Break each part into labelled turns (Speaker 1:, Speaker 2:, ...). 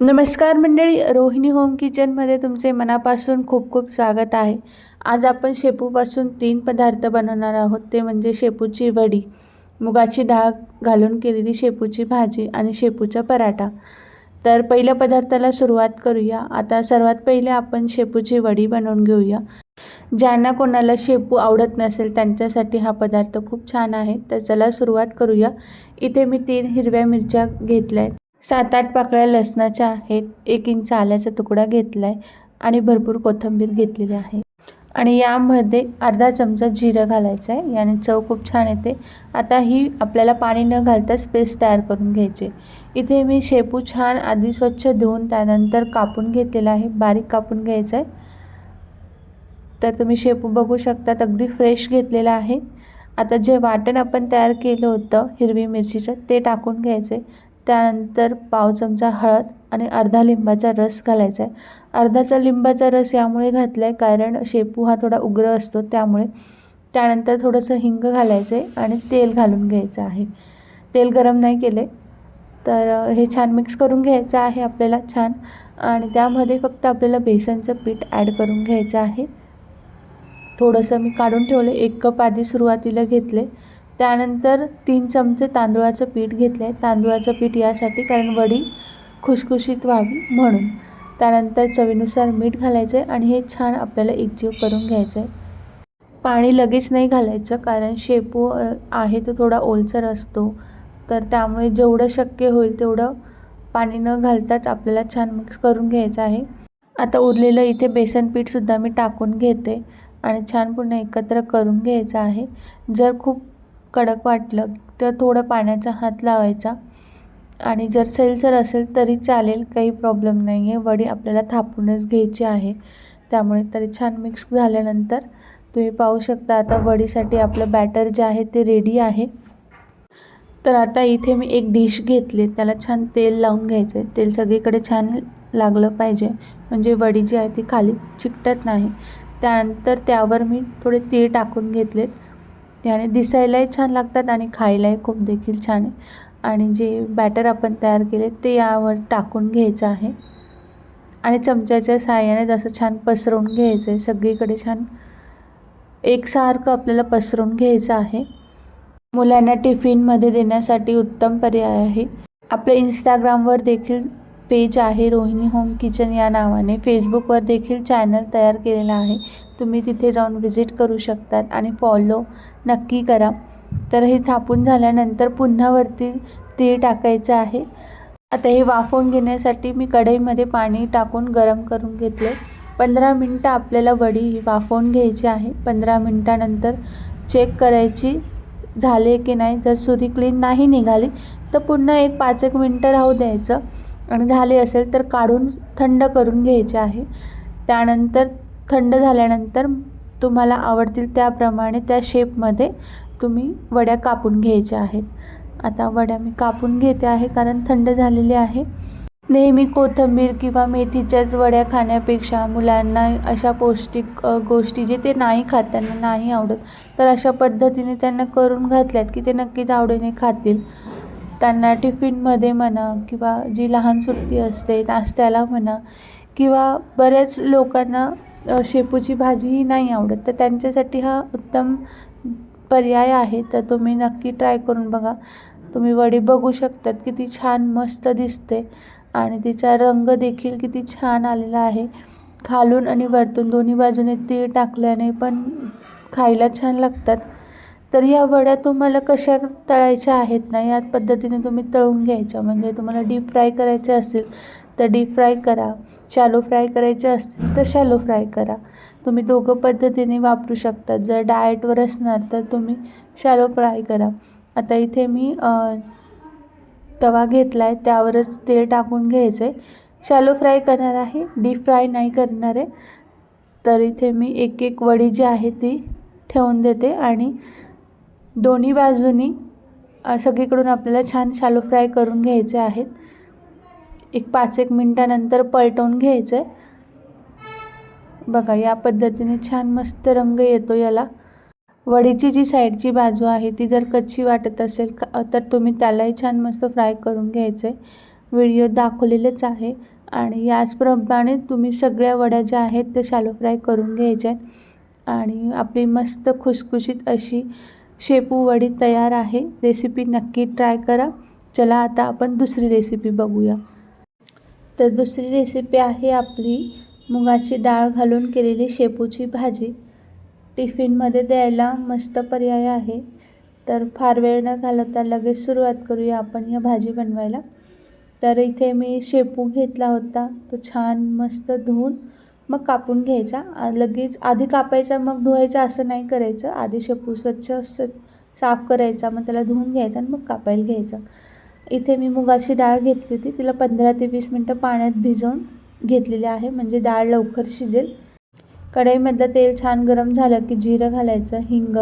Speaker 1: नमस्कार मंडळी रोहिणी होम किचनमध्ये तुमचे मनापासून खूप खूप स्वागत आहे. आज आपण शेपूपासून तीन पदार्थ बनवणार आहोत ते म्हणजे शेपूची वडी मुगाची डाळ घालून केलेली शेपूची भाजी आणि शेपूचा पराठा. तर पहिल्या पदार्थाला सुरुवात करूया. आता सर्वात पहिले आपण शेपूची वडी बनवून घेऊया. ज्यांना कोणाला शेपू आवडत नसेल त्यांच्यासाठी हा पदार्थ खूप छान आहे. तर चला सुरुवात करूया. इथे मी तीन हिरव्या मिरच्या घेतल्या आहेत. सात आठ पाकळ्या लसणाच्या आहेत. एक इंच आल्याचा तुकडा घेतला आहे आणि भरपूर कोथिंबीर घेतलेली आहे. आणि यामध्ये अर्धा चमचा जिरं घालायचं आहे याने चव खूप छान येते. आता ही आपल्याला पाणी न घालताच पेस्ट तयार करून घ्यायचे. इथे मी शेपू छान आधी स्वच्छ धुवून त्यानंतर कापून घेतलेला आहे. बारीक कापून घ्यायचं आहे तर तुम्ही शेपू बघू शकतात. अगदी फ्रेश घेतलेला आहे. आता जे वाटण आपण तयार केलं होतं हिरवी मिरचीचं ते टाकून घ्यायचं त्यानंतर पाव चमचा हळद आणि अर्धा लिंबाचा रस घालायचा आहे. अर्धाचा लिंबाचा रस यामुळे घातला आहे कारण शेपू हा थोडा उग्र असतो त्यामुळे त्यानंतर थोडंसं हिंग घालायचं आहे आणि तेल घालून घ्यायचं आहे. तेल गरम नाही केले तर हे छान मिक्स करून घ्यायचं आहे आपल्याला छान आणि त्यामध्ये फक्त आपल्याला बेसनचं पीठ ॲड करून घ्यायचं आहे. थोडंसं मी काढून ठेवलं एक कप आधी सुरुवातीला घेतले त्यानंतर तीन चमचे तांदूळाचं पीठ घेतलं आहे तांदूळाचं पीठ यासाठी कारण वडी खुशखुशीत व्हावी म्हणून. त्यानंतर चवीनुसार मीठ घालायचं आहे आणि हे छान आपल्याला एकजीव करून घ्यायचं आहे पाणी लगेच नाही घालायचं कारण शेपू आहे तो थोडा ओलसर असतो. तर त्यामुळे जेवढं शक्य होईल तेवढं पाणी न घालताच आपल्याला छान मिक्स करून घ्यायचं आहे. आता उरलेलं इथे बेसन पीठसुद्धा मी टाकून घेते आणि छान पुन्हा एकत्र करून घ्यायचं आहे. जर खूप कडक वाटलं तर थोडं पाण्याचा हात लावायचा. आणि जर सैलसर असेल तरी चालेल काही प्रॉब्लेम नाही आहे वडी आपल्याला थापूनच घ्यायची आहे. त्यामुळे तरी छान मिक्स झाल्यानंतर तुम्ही पाहू शकता आता वडीसाठी आपलं बॅटर जे आहे ते रेडी आहे. तर आता इथे मी एक डिश घेतली. त्याला छान तेल लावून घ्यायचं आहे तेल सगळीकडे छान लागलं पाहिजे. म्हणजे वडी जी आहे ती खाली चिकटत नाही. त्यानंतर त्यावर मी थोडे तीळ टाकून घेतलेत. याने दिसायलाही छान लागतात आणि खायलाही खूप देखील छान आहे. आणि जे बॅटर आपण तयार केले ते यावर टाकून घ्यायचं आहे. आणि चमच्याच्या साहाय्याने जसं छान पसरवून घ्यायचं आहे सगळीकडे छान एकसारखं आपल्याला पसरवून घ्यायचं आहे. मुलांना टिफिनमध्ये देण्यासाठी उत्तम पर्याय आहे. आपल्या इंस्टाग्रामवर देखील पेज आहे रोहिणी होम किचन या नावाने. फेसबुकवर देखील चॅनल तयार केलेला आहे. तुम्ही तिथे जाऊन व्हिजिट करू शकतात आणि फॉलो नक्की करा. तर हे थापून झाल्यानंतर पुन्हा वरती तीळ टाकायचं आहे. आता हे वाफवून घेण्यासाठी मी कढईमध्ये पाणी टाकून गरम करून घेतले पंधरा मिनटं आपल्याला वडी ही वाफवून घ्यायची आहे. पंधरा मिनटानंतर चेक करायची झाले की नाही. जर सुरी क्लीन नाही निघाली तर पुन्हा एक पाच एक मिनटं राहू द्यायचं. आणि झाले असेल तर काढून थंड करून घ्यायचे आहे. त्यानंतर थंड झाल्यानंतर तुम्हाला आवडतील त्याप्रमाणे त्या शेपमध्ये तुम्ही वड्या कापून घ्यायच्या आहेत. आता वड्या मी कापून घेते आहे कारण थंड झालेले आहे. नेहमी कोथिंबीर किंवा मेथीच्याच वड्या खाण्यापेक्षा मुलांना अशा पौष्टिक गोष्टी जे ते नाही खात त्यांना नाही आवडत तर अशा पद्धतीने त्यांना करून घातल्यात की ते नक्कीच आवडीने खातील. त्यांना टिफिनमध्ये म्हणा किंवा जी लहान सुट्टी असते नाश्त्याला म्हणा किंवा बऱ्याच लोकांना शेपूची भाजी ही नाही आवडत तर त्यांच्यासाठी हा उत्तम पर्याय आहे. तर तुम्ही नक्की ट्राय करून बघा. तुम्ही वडी बघू शकतात किती छान मस्त दिसते आणि तिचा रंग देखील किती छान आलेला आहे. खालून आणि वरतून दोन्ही बाजूने तीळ टाकल्याने पण खायला छान लागतात. तर या वड्या तुम्हाला कशा तळायच्या आहेत ना? या पद्धतीने तुम्ही तळून घ्यायच्या. म्हणजे तुम्हाला डीप फ्राय करायचे असतील तर डीप फ्राय करा. शॅलो फ्राय करायचे असतील तर शॅलो फ्राय करा. तुम्ही दोघं पद्धतीने वापरू शकता. जर डाएटवर असणार तर तुम्ही शॅलो फ्राय करा. आता इथे मी तवा घेतला आहे त्यावरच तेल टाकून घ्यायचं आहे शॅलो फ्राय करणार आहे. डीप फ्राय नाही करणार आहे. तर इथे मी एक एक वडी जी आहे ती ठेवून देते आणि दोन्ही बाजूनी सगळीकडून आपल्याला छान शालो फ्राय करून घ्यायचे आहेत. एक पाच एक मिनटानंतर पलटवून घ्यायचं आहे बघा या पद्धतीने छान मस्त रंग येतो याला. वडीची जी साईडची बाजू आहे ती जर कच्ची वाटत असेल तर तुम्ही त्यालाही छान मस्त फ्राय करून घ्यायचं आहे व्हिडिओ दाखवलेलेच आहे आणि याचप्रमाणे तुम्ही सगळ्या वड्या ज्या आहेत त्या शालो फ्राय करून घ्यायच्या आहेत आणि आपली मस्त खुसखुशीत अशी शेपू वडी तयार आहे. रेसिपी नक्की ट्राय करा. चला आता आपण दुसरी रेसिपी बघूया. तर दुसरी रेसिपी आहे आपली मुगाची डाळ घालून केलेली शेपूची भाजी. टिफिनमध्ये द्यायला मस्त पर्याय आहे. तर फार वेळ न घालवता लगेच सुरुवात करूया आपण या भाजी बनवायला. तर इथे मी शेपू घेतला होता. तो छान मस्त धुवून मग कापून घ्यायचा. लगेच आधी कापायचा मग धुवायचा असं नाही करायचं. आधी शेपू स्वच्छ साफ करायचा. मग त्याला धुवून घ्यायचा आणि मग कापायला घ्यायचं. इथे मी मुगाची डाळ घेतली होती. तिला पंधरा ते वीस मिनटं पाण्यात भिजवून घेतलेली आहे. म्हणजे डाळ लवकर शिजेल. कढईमधलं तेल छान गरम झालं की जिरं घालायचं हिंग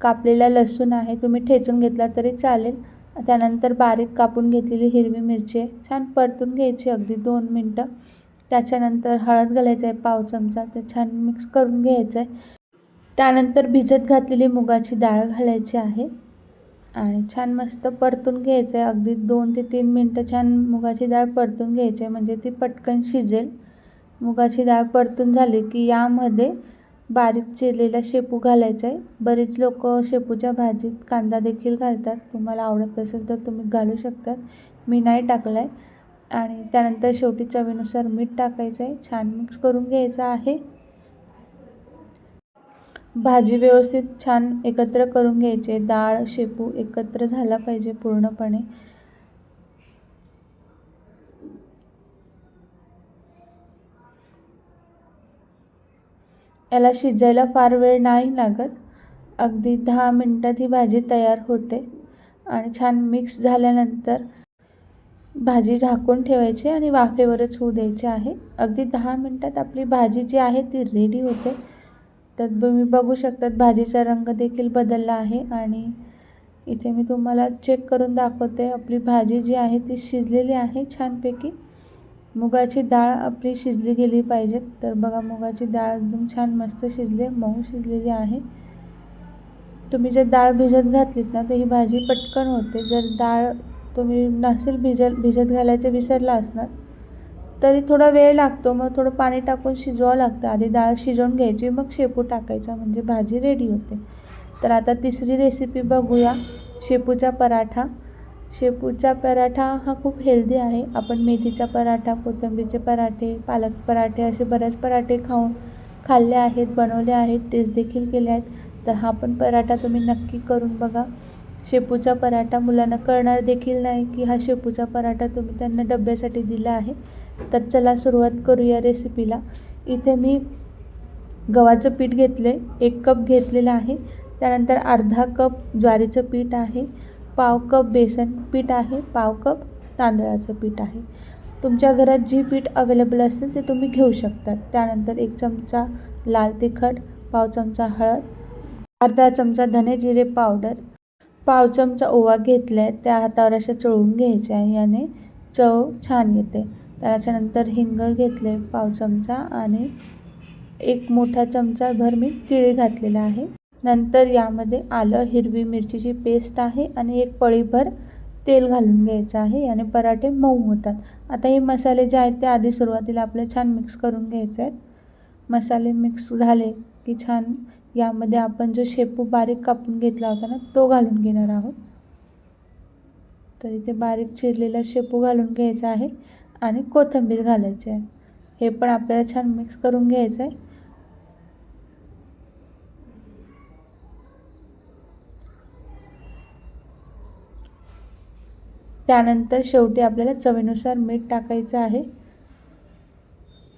Speaker 1: कापलेला लसूण आहे तुम्ही ठेचून घेतला तरी चालेल. त्यानंतर बारीक कापून घेतलेली हिरवी मिरची छान परतून घ्यायची अगदी दोन मिनटं. त्याच्यानंतर हळद घालायचं आहे पाव चमचा ते छान मिक्स करून घ्यायचं आहे. त्यानंतर भिजत घातलेली मुगाची डाळ घालायची आहे. आणि छान मस्त परतून घ्यायचं आहे. अगदी दोन ते तीन मिनटं छान मुगाची डाळ परतून घ्यायची आहे. म्हणजे ती पटकन शिजेल. मुगाची डाळ परतून झाली की यामध्ये बारीक चिरलेला शेपू घालायचा आहे. बरेच लोक शेपूच्या भाजीत कांदा देखील घालतात. तुम्हाला आवडत असेल तर तुम्ही घालू शकतात. मी नाही टाकला आहे आणि त्यानंतर शेवटी चवीनुसार मीठ टाकायचं आहे छान मिक्स करून घ्यायचं आहे. भाजी व्यवस्थित छान एकत्र करून घ्यायचे. डाळ शेपू एकत्र झाला पाहिजे पूर्णपणे. याला शिजायला फार वेळ नाही लागत. अगदी दहा मिनटात ही भाजी तयार होते. आणि छान मिक्स झाल्यानंतर भाजी झाकून ठेवायची आणि वाफेवरच होऊ द्यायची आहे. अगदी दहा मिनटात आपली भाजी जी आहे ती रेडी होते. तर तुम्ही बघू शकतात भाजीचा रंग देखील बदलला आहे आणि इथे मी तुम्हाला चेक करून दाखवते. आपली भाजी जी आहे ती शिजलेली आहे छानपैकी. मुगाची डाळ आपली शिजली गेली पाहिजे. तर बघा मुगाची डाळ एकदम छान मस्त शिजली मऊ शिजलेली आहे. तुम्ही जर डाळ भिजत घातलीत ना तर ही भाजी पटकन होते. जर डाळ तुम्ही नसेल भिजत भिजत घालायचं विसरला असणार. तरी थोडा वेळ लागतो मग थोडं पाणी टाकून शिजवावं लागतं. आधी डाळ शिजवून घ्यायची मग शेपू टाकायचा म्हणजे भाजी रेडी होते. तर आता तिसरी रेसिपी बघूया. शेपूचा पराठा. शेपूचा पराठा हा खूप हेल्दी आहे. आपण मेथीचा पराठा कोथिंबीरचे पराठे पालक पराठे असे बरेच पराठे खाऊन खाल्ले आहेत बनवले आहेत टेस्ट देखील केले आहेत. तर हा पण पराठा तुम्ही नक्की करून बघा. शेपूचा पराठा मुलांना कळणार देखील नाही की हा शेपूचा पराठा तुम्ही त्यांना डब्यासाठी दिला आहे. तर चला सुरुवात करूया रेसिपीला इथे मी गव्हाचं पीठ घेतले एक कप घेतलेलं आहे. त्यानंतर अर्धा कप ज्वारीचं पीठ आहे पाव कप बेसन पीठ आहे पाव कप तांदळाचं पीठ आहे. तुमच्या घरात जी पीठ अवेलेबल असेल ते तुम्ही घेऊ शकतात त्यानंतर एक चमचा लाल तिखट पाव चमचा हळद अर्धा चमचा धने जिरे पावडर पाव चमचा ओवा घेतला आहे त्या हातावर अशा चोळून घ्यायच्या आहे याने चव छान येते. त्याच्यानंतर हिंग घेतले पाव चमचा आणि एक मोठा चमचाभर मी तिळ घातलेला आहे. नंतर यामध्ये आलं हिरवी मिरचीची पेस्ट आहे आणि एक पळीभर तेल घालून घ्यायचं आहे. याने पराठे मऊ होतात. आता हे मसाले जे आहेत ते आधी सुरुवातीला आपले छान मिक्स करून घ्यायचे आहेत. मसाले मिक्स झाले की छान यामध्ये आपण जो शेपू बारीक कापून घेतला होता ना तो घालून घेणार आहोत. तर इथे बारीक चिरलेला शेपू घालून घ्यायचा आहे आणि कोथिंबीर घालायची आहे. हे पण आपल्याला छान मिक्स करून घ्यायचं आहे त्यानंतर शेवटी आपल्याला चवीनुसार मीठ टाकायचं आहे.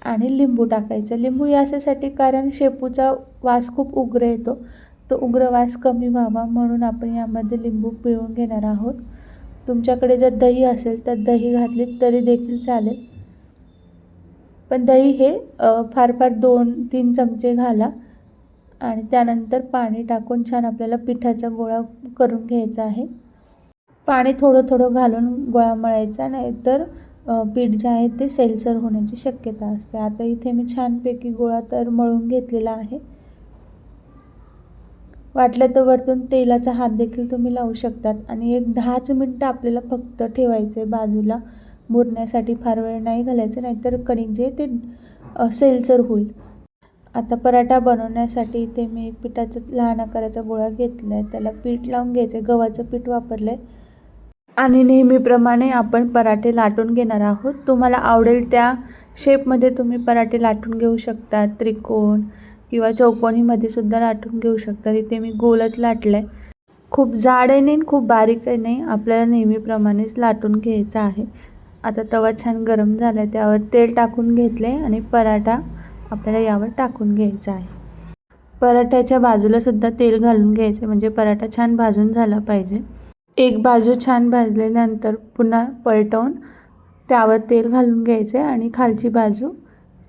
Speaker 1: आणि लिंबू टाकायचं. लिंबू याच्यासाठी कारण शेपूचा वास खूप उग्र येतो. तो उग्र वास कमी व्हावा म्हणून आपण यामध्ये लिंबू पिळून घेणार आहोत. तुमच्याकडे जर दही असेल तर दही घातली तरी देखील चालेल. पण दही हे फार फार दोन तीन चमचे घाला आणि त्यानंतर पाणी टाकून छान आपल्याला पिठाचा गोळा करून घ्यायचा आहे. पाणी थोडं थोडं घालून गोळा मळायचा नाहीतर पीठ जे आहे ते सैलसर होण्याची शक्यता असते. आता इथे मी छानपैकी गोळा तर मळून घेतलेला आहे. वाटलं तर वरतून तेलाचा हात देखील तुम्ही लावू शकतात. आणि एक दहाच मिनटं आपल्याला फक्त ठेवायचं आहे बाजूला. मुरण्यासाठी फार वेळ नाही घालायचं नाहीतर कणिक जे ते सैलसर होईल. आता पराठा बनवण्यासाठी इथे मी एक पिठाचा लहान आकाराचा गोळा घेतला आहे त्याला पीठ लावून घ्यायचं आहे गव्हाचं पीठ वापरलं आहे आणि नेहमीप्रमाणे आपण पराठे लाटून घेणार आहोत. तुम्हाला आवडेल त्या शेपमध्ये तुम्ही पराठे लाटून घेऊ शकता. त्रिकोण किंवा चौकोनीमध्ये सुद्धा लाटून घेऊ शकता. तिथे मी गोलच लाटलं आहे खूप जाड आहे नाही खूप बारीक आहे नाही. आपल्याला नेहमीप्रमाणेच लाटून घ्यायचं आहे. आता तवा छान गरम झाला आहे त्यावर तेल टाकून घेतले आणि पराठा आपल्याला यावर टाकून घ्यायचा आहे. पराठ्याच्या बाजूलासुद्धा तेल घालून घ्यायचं म्हणजे पराठा छान भाजून झाला पाहिजे. एक बाजू छान भाजल्यानंतर पुन्हा पलटवून त्यावर तेल घालून घ्यायचे आणि खालची बाजू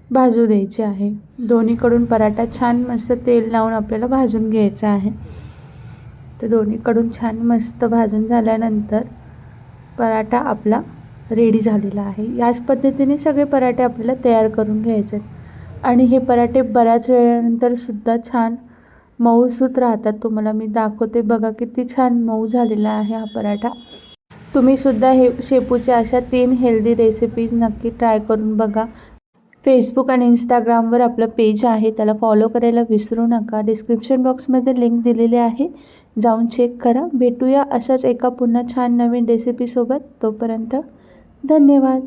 Speaker 1: भाजू द्यायची आहे. दोन्हीकडून पराठा छान मस्त तेल लावून आपल्याला भाजून घ्यायचा आहे. तर दोन्हीकडून छान मस्त भाजून झाल्यानंतर पराठा आपला रेडी झालेला आहे. याच पद्धतीने सगळे पराठे आपल्याला तयार करून घ्यायचे आहेत. आणि हे पराठे बऱ्याच वेळानंतर सुद्धा छान मऊसूत राहतात. तुम्हाला मी दाखवते. बघा किती छान मऊ झालेला आहे हा पराठा. तुम्ही सुद्धा हे शेपूच्या अशा तीन हेल्दी रेसिपीज नक्की ट्राय करून बघा. फेसबुक आणि इंस्टाग्रामवर आपलं पेज आहे. त्याला फॉलो करायला विसरू नका. डिस्क्रिप्शन बॉक्समध्ये लिंक दिलेली आहे. जाऊन चेक करा. भेटूया अशाच एका पुन्हा छान नवीन रेसिपीसोबत तोपर्यंत धन्यवाद.